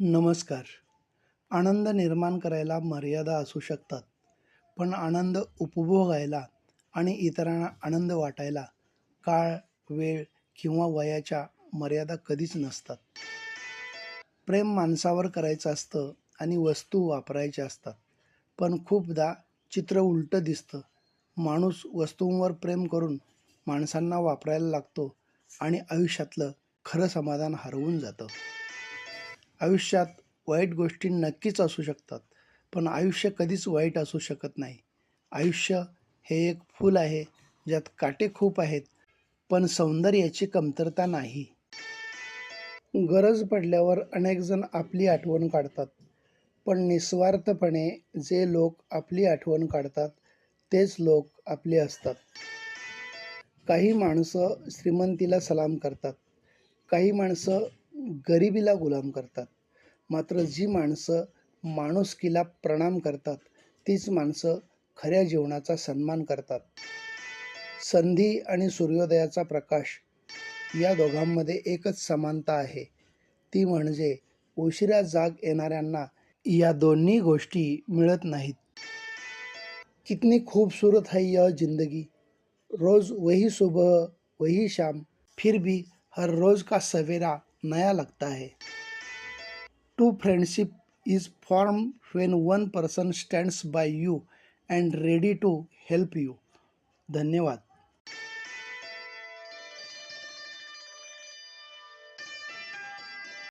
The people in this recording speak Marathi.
नमस्कार. आनंद निर्माण करायला मर्यादा असू शकतात पण आनंद उपभोगायला आणि इतरांना आनंद वाटायला काळ वेळ किंवा वयाच्या मर्यादा कधीच नसतात. प्रेम माणसावर करायचं असतं आणि वस्तू वापरायच्या असतात पण खूपदा चित्र उलटं दिसतं. माणूस वस्तूंवर प्रेम करून माणसांना वापरायला लागतो आणि आयुष्यातलं खरं समाधान हरवून जातं. आयुष्यात वाईट गोष्टी नक्कीच असू शकतात पण आयुष्य कधीच वाईट असू शकत नाही. आयुष्य हे एक फूल आहे ज्यात काटे खूप आहेत पण सौंदर्याची कमतरता नाही. गरज पडल्यावर अनेकजण आपली आठवण काढतात पण निस्वार्थपणे जे लोक आपली आठवण काढतात तेच लोक आपले असतात. काही माणसं श्रीमंतीला सलाम करतात काही माणसं गरिबीला गुलाम करतात. मात्र जी माणसं माणुसकीला प्रणाम करतात तीच माणसं खऱ्या जीवनाचा सन्मान करतात. संधी आणि सूर्योदयाचा प्रकाश या दोघांमध्ये एकच समानता आहे. ती म्हणजे उशिरा जाग येणाऱ्यांना या दोन्ही गोष्टी मिळत नाहीत. कितनी खूबसूरत है यह जिंदगी. रोज़ वही सुबह वही शाम फिर भी हर रोज़ का सवेरा नया लगता है। True friendship is form when one person stands by you and ready to help you धन्यवाद।